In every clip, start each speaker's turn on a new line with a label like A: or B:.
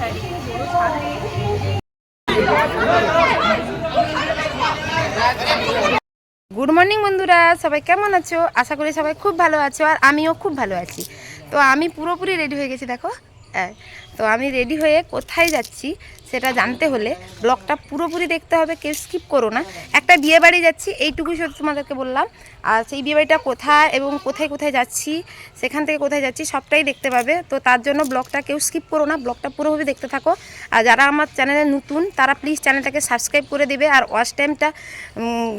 A: হ্যাঁ
B: good morning বন্ধুরা, সবাই কেমন আছো? আশা করি সবাই খুব ভালো আছো আর আমিও খুব ভালো আছি। তো আমি পুরোপুরি রেডি হয়ে গেছি, দেখো। হ্যাঁ তো আমি রেডি হয়ে কোথায় যাচ্ছি সেটা জানতে হলে ব্লগটা পুরোপুরি দেখতে হবে, কেউ স্কিপ করো না। একটা বিয়ে বাড়ি যাচ্ছি, এইটুকুই শুধু তোমাদেরকে বললাম। আর সেই বিয়ে বাড়িটা কোথায় এবং কোথায় কোথায় যাচ্ছি, সেখান থেকে কোথায় যাচ্ছি সবটাই দেখতে পাবে। তো তার জন্য ব্লগটা কেউ স্কিপ করো না, ব্লগটা পুরোপুরি দেখতে থাকো। আর যারা আমার চ্যানেলে নতুন, তারা প্লিজ চ্যানেলটাকে সাবস্ক্রাইব করে দেবে আর ওয়াচ টাইমটা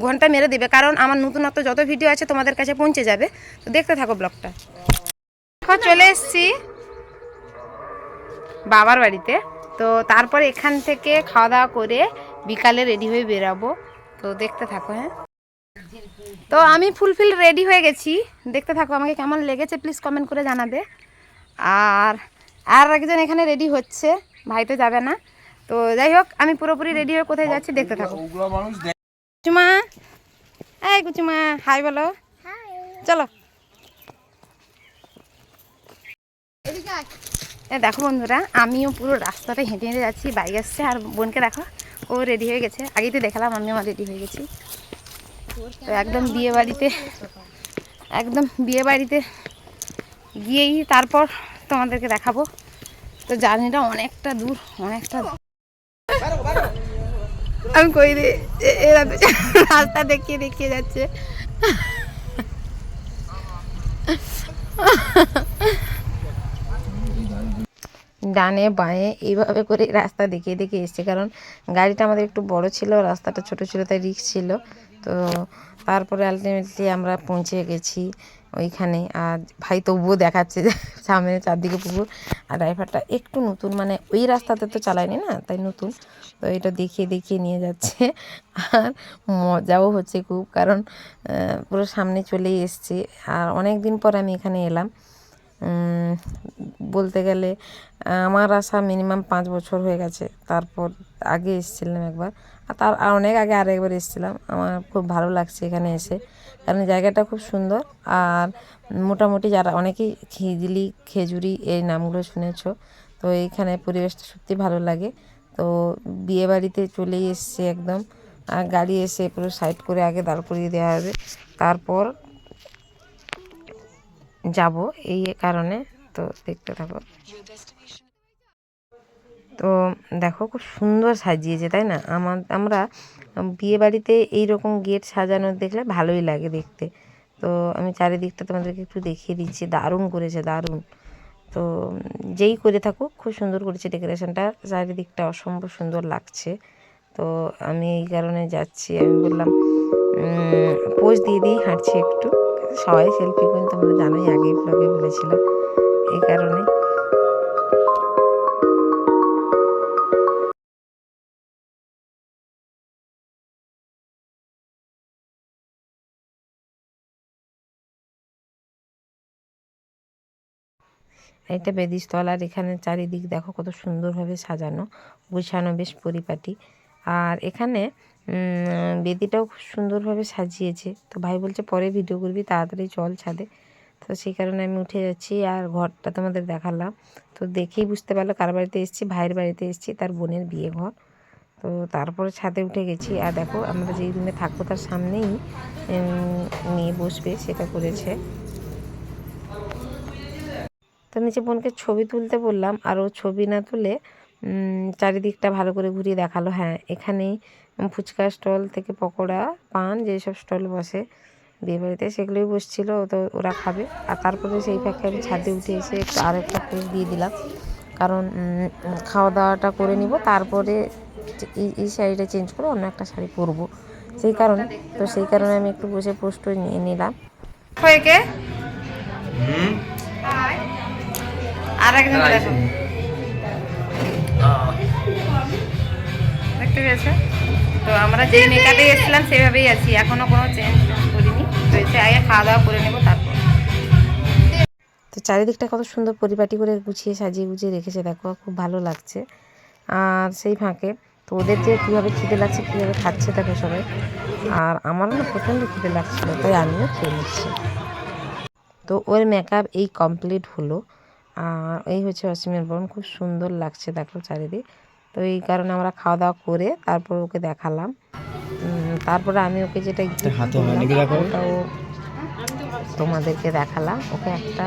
B: ঘণ্টা মেরে দেবে। কারণ আমার নতুনত্ব যত ভিডিও আছে তোমাদের কাছে পৌঁছে যাবে। তো দেখতে থাকো ব্লগটা। চলে এসেছি। বাবার বাড়িতে। তো তারপর এখান থেকে খাওয়া দাওয়া করে বিকালে রেডি হয়ে বেরাবো। তো দেখতে থাকো হ্যাঁ। তো আমি ফুলফিল রেডি হয়ে গেছি। দেখতে থাকো আমাকে কেমন লেগেছে প্লিজ কমেন্ট করে জানাবে। আর আর একজন এখানে রেডি হচ্ছে ভাই তো যাবে না। তো যাই হোক আমি পুরোপুরি রেডি হয়ে কোথায় যাচ্ছি দেখতে থাকো। কুচুমা এই কুচুমা হাই বলো। চলো। দেখো বন্ধুরা, আমিও পুরো রাস্তাটা হেঁটে হেঁটে যাচ্ছি, বাইক আসছে, আর বোনকে দেখো, ও রেডি হয়ে গেছে। আগেই তো দেখালাম আমি আমার রেডি হয়ে গেছি। তো একদম বিয়ে বাড়িতে একদম বিয়ে বাড়িতে গিয়েই তারপর তোমাদেরকে দেখাবো। তো জার্নিটা অনেকটা দূর, অনেকটা আমি কই রে এরা রাস্তা দেখিয়ে দেখিয়ে যাচ্ছে। ডানে, বাঁয়ে এইভাবে করে রাস্তা দেখিয়ে দেখিয়ে এসছে। কারণ গাড়িটা আমাদের একটু বড় ছিল, রাস্তাটা ছোট ছিল, তাই রিক্স ছিল। তো তারপরে আলটিমেটলি আমরা পৌঁছে গেছি ওইখানে। আর ভাই তবুও দেখাচ্ছে সামনে চারদিকে পুকুর। আর ড্রাইভারটা একটু নতুন মানে ওই রাস্তাতে তো চালায়নি না, তাই নতুন। তো এটা দেখিয়ে দেখিয়ে নিয়ে যাচ্ছে। আর মজাও হচ্ছে খুব, কারণ পুরো সামনে চলেই এসছে। আর অনেক দিন পর আমি এখানে এলাম। বলতে গেলে আমার আসা মিনিমাম পাঁচ বছর হয়ে গেছে। তারপর আগে এসেছিলাম একবার। আর তার অনেক আগে আরেকবার এসেছিলাম। আমার খুব ভালো লাগছে এখানে এসে। কারণ জায়গাটা খুব সুন্দর। আর মোটামুটি যারা, অনেকেই খিজলি খেজুরি এই নামগুলো শুনেছ। তো এইখানে পরিবেশটা সত্যি ভালো লাগে। তো বিয়ে বাড়িতে চলেই এসছে একদম। আর গাড়ি এসে পুরো সাইড করে আগে দাঁড় করিয়ে দেওয়া হবে। তারপর যাব এই কারণে, তো দেখতে থাকো। তো দেখো খুব সুন্দর সাজিয়েছে, তাই না? আমার, আমরা বিয়ে বাড়িতে এইরকম গেট সাজানো দেখলে ভালোই লাগে দেখতে। তো আমি চারিদিকটা তোমাদেরকে একটু দেখিয়ে দিচ্ছি। দারুণ করেছে, দারুণ। তো যেই করে থাকুক, খুব সুন্দর করেছে ডেকোরেশনটা। চারিদিকটা অসম্ভব সুন্দর লাগছে। তো আমি এই কারণে যাচ্ছি। আমি বললাম পোজ দিয়ে দিয়েই হাঁটছি একটু। সবাই সেলফি কিন্তু তোমরা জানোই, আগেই ব্লগে বলেছিলাম। এই কারণে। এটা বেদিস্তল আর এখানে চারিদিক দেখো কত সুন্দরভাবে সাজানো, গুছানো বেশ পরিপাটি। আর এখানে বেদিটাও খুব সুন্দরভাবে সাজিয়েছে। তো ভাই বলছে, পরে ভিডিও করবি, তাড়াতাড়ি চল ছাদে। তো সেই কারণে আমি উঠে যাচ্ছি আর ঘরটা তোমাদের দেখালাম। তো দেখেই বুঝতে পারল কার বাড়িতে এসেছি, ভাইয়ের বাড়িতে এসেছি, তার বোনের বিয়ে ঘর। তো তারপরে ছাদে উঠে গেছি। আর দেখো, আমরা যেই রুমে থাকব তার সামনেই মেয়ে বসবে, সেটা করেছে। তো নিচে বোনকে ছবি তুলতে বললাম, আর ও ছবি না তুলে চারিদিকটা ভালো করে ঘুরিয়ে দেখাল। হ্যাঁ এখানেই ফুচকা স্টল থেকে পকোড়া পান যেসব স্টল বসে বিয়েবাড়িতে সেগুলোই বসছিল তো ওরা খাবে। আর তারপরে সেই ফাঁকে আমি ছাদে উঠে এসে একটু আর একটা পোজ দিয়ে দিলাম। কারণ খাওয়া দাওয়াটা করে নিব তারপরে এই এই শাড়িটা চেঞ্জ করে অন্য একটা শাড়ি পরবো। সেই কারণে তো সেই কারণে আমি একটু বসে পোস্ট নিয়ে নিলাম। হয়েকে আর একজন দেখো দেখতে পেয়েছ? তো আমরা যেই মেকাতে এসেছিলাম, সেভাবেই আছি। এখনও কোনো চেঞ্জ করিনি। তো এসে আগে খাওয়া দাওয়া করে নেব, তারপর। তো চারিদিকটা কত সুন্দর পরিপাটি করে গুছিয়ে সাজিয়ে গুছিয়ে রেখেছে। দেখো, খুব ভালো লাগছে। আর সেই ফাঁকে তো ওদের যে কীভাবে খিদে লাগছে, কীভাবে খাচ্ছে, দেখো সবাই। আর আমারও না প্রচণ্ড খিদে লাগছিল, তাই আমিও খেয়ে নিচ্ছি। তো ওর মেকআপ এই কমপ্লিট হলো। আর এই হচ্ছে অসীমের বোন, খুব সুন্দর লাগছে, দেখো চারিদিক। তো এই কারণে আমরা খাওয়া দাওয়া করে তারপর ওকে দেখালাম। তারপরে আমি ওকে যেটা? ওটাও তোমাদেরকে দেখালাম। ওকে একটা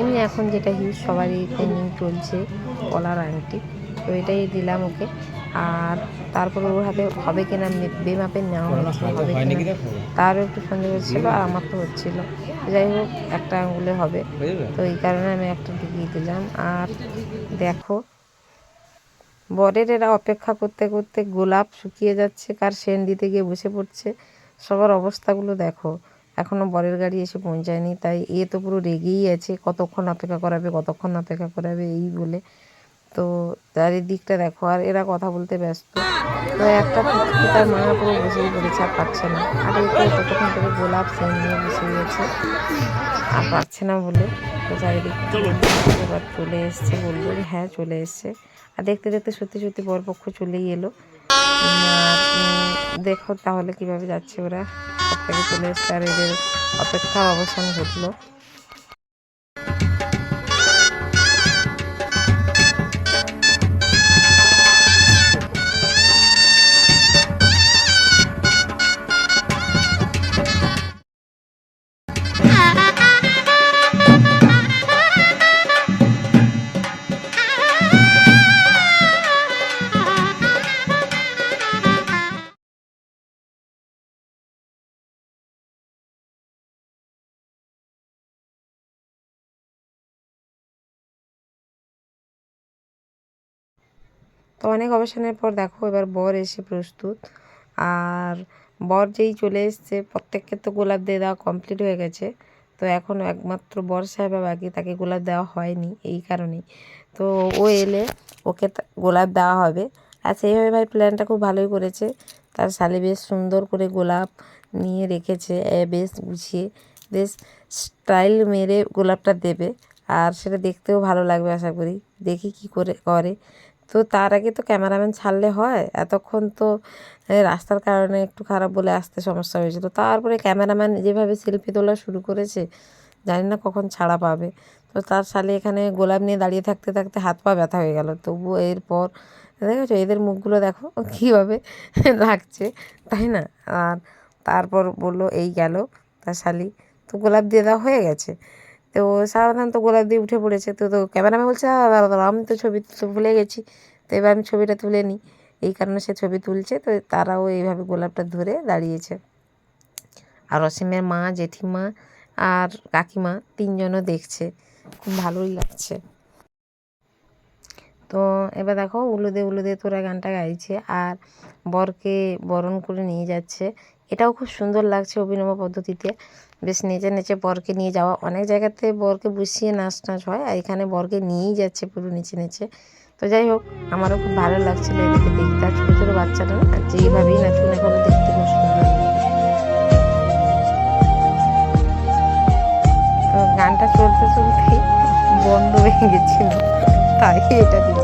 B: এমনি এখন যেটা হিউজ সবারই ট্রেন্ডিং চলছে কলার আংটি। তো এটাই দিলাম ওকে। আর তারপরে ওর হাতে হবে কিনা বেমাপে নেওয়া হয়েছে
C: হাতে
B: হবে কিনা তারও একটু সন্দেহ হচ্ছিল আর আমার তো হচ্ছিল। যাই হোক একটা আঙুলে হবে। তো এই কারণে আমি একটা ঢুকিয়ে দিলাম। আর দেখো বরের এরা অপেক্ষা করতে করতে গোলাপ শুকিয়ে যাচ্ছে, কার সেন দিতে গিয়ে বসে পড়ছে। সবার অবস্থাগুলো দেখো। এখনও বরের গাড়ি এসে পৌঁছায়নি, তাই এ তো পুরো রেগেই আছে। কতক্ষণ অপেক্ষা করাবে, কতক্ষণ অপেক্ষা করাবে, এই বলে। তো চারিদিকটা দেখো, আর এরা কথা বলতে ব্যস্ত। তো একটা তার মা পুরো বসেই পড়েছে, আর পাচ্ছে না। আর এই তো ততক্ষণ থেকে গোলাপ সেন নিয়ে বসে গেছে আর পারছে না বলে। তো চারিদিক এবার চলে এসছে বলব যে হ্যাঁ চলে এসছে। আর দেখতে দেখতে সত্যি সত্যি বরপক্ষ চলেই এলো। দেখো তাহলে কীভাবে যাচ্ছে ওরা। সব থেকে চলে এসছে আর এদের অপেক্ষা অবসান ঘটলো। তো অনেক অবসানের পর দেখো এবার বর এসে প্রস্তুত। আর বর যেই চলে এসছে, প্রত্যেককে তো গোলাপ দিয়ে দেওয়া কমপ্লিট হয়ে গেছে। তো এখন একমাত্র বর সাহেবা বাকি তাকে গোলাপ দেওয়া হয়নি এই কারণেই। তো ও এলে ওকে গোলাপ দেওয়া হবে। আর সেইভাবে ভাই প্ল্যানটা খুব ভালোই করেছে। তার শালি বেশ সুন্দর করে গোলাপ নিয়ে রেখেছে বেশ গুছিয়ে, বেশ স্টাইল মেরে গোলাপটা দেবে। আর সেটা দেখতেও ভালো লাগবে আশা করি। দেখি কি করে করে। তো তার আগে তো ক্যামেরাম্যান ছাড়লে হয়। এতক্ষণ তো রাস্তার কারণে একটু খারাপ বলে আসতে সমস্যা হয়েছিল। তারপরে ক্যামেরাম্যান যেভাবে সেলফি তোলা শুরু করেছে, জানি না কখন ছাড়া পাবে। তো তার সালে এখানে গোলাপ নিয়ে দাঁড়িয়ে থাকতে থাকতে হাত পা ব্যথা হয়ে গেল। তবুও এরপর, দেখেছ, এদের মুখগুলো দেখো কীভাবে লাগছে, তাই না? আর তারপর বলল, এই গেল। তার শালি, তো গোলাপ দিয়ে দেওয়া হয়ে গেছে। তো সাবধান তো গোলাপ দিয়ে উঠে পড়েছে। তো তো ক্যামেরাম্যান বলছে "আ, দাঁড়াও দাঁড়াও আমি তো ছবি তুলতে ভুলে গেছি। তো এবার আমি ছবিটা তুলে নিই। এই কারণে সে ছবি তুলছে। তো তারাও এইভাবে গোলাপটা ধরে দাঁড়িয়েছে। আর অসীমের মা জেঠিমা আর কাকিমা তিনজনও দেখছে। খুব ভালোই লাগছে। তো এবার দেখো উলুদে উলুদে তোরা গানটা গাইছে আর বরকে বরণ করে নিয়ে যাচ্ছে। এটাও খুব সুন্দর লাগছে অভিনব পদ্ধতিতে। বেশ নেচে নেচে বরকে নিয়ে যাওয়া। অনেক জায়গাতে বরকে বসিয়ে নাচ টাচ হয় আর এখানে বরকে নিয়েই যাচ্ছে পুরো নেচে নেচে। তো যাই হোক, আমারও খুব ভালো লাগছিল এদিকে দেখতে। আর ছোটো ছোটো বাচ্চারা না যেইভাবেই নাচুন, এখন দেখতে খুব সুন্দর গানটা চলতে চলতেই বন্ধ হয়ে গেছিল, তাই এটা দিলাম।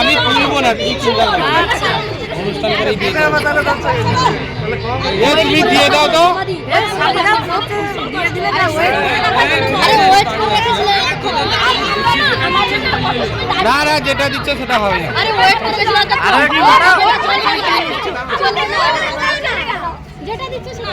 C: আমি তুলবো না কি চিন্তা? অনুষ্ঠান করেই দিয়ে দাও তুমি দিয়ে দাও তো না না যেটা দিচ্ছে সেটা হবে
A: করো যেটা দিচ্ছিস না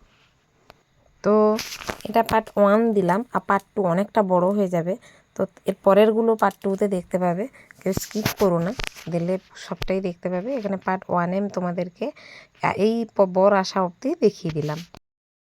B: তো এটা পার্ট ওয়ান দিলাম, আর পার্ট টু অনেকটা বড় হয়ে যাবে। তো এর পরেরগুলো পার্ট টুতে দেখতে পাবে, কেউ স্কিপ করো না দিলে সবটাই দেখতে পাবে। এখানে পার্ট ওয়ানে তোমাদেরকে এই বর আসা অবধি দেখিয়ে দিলাম।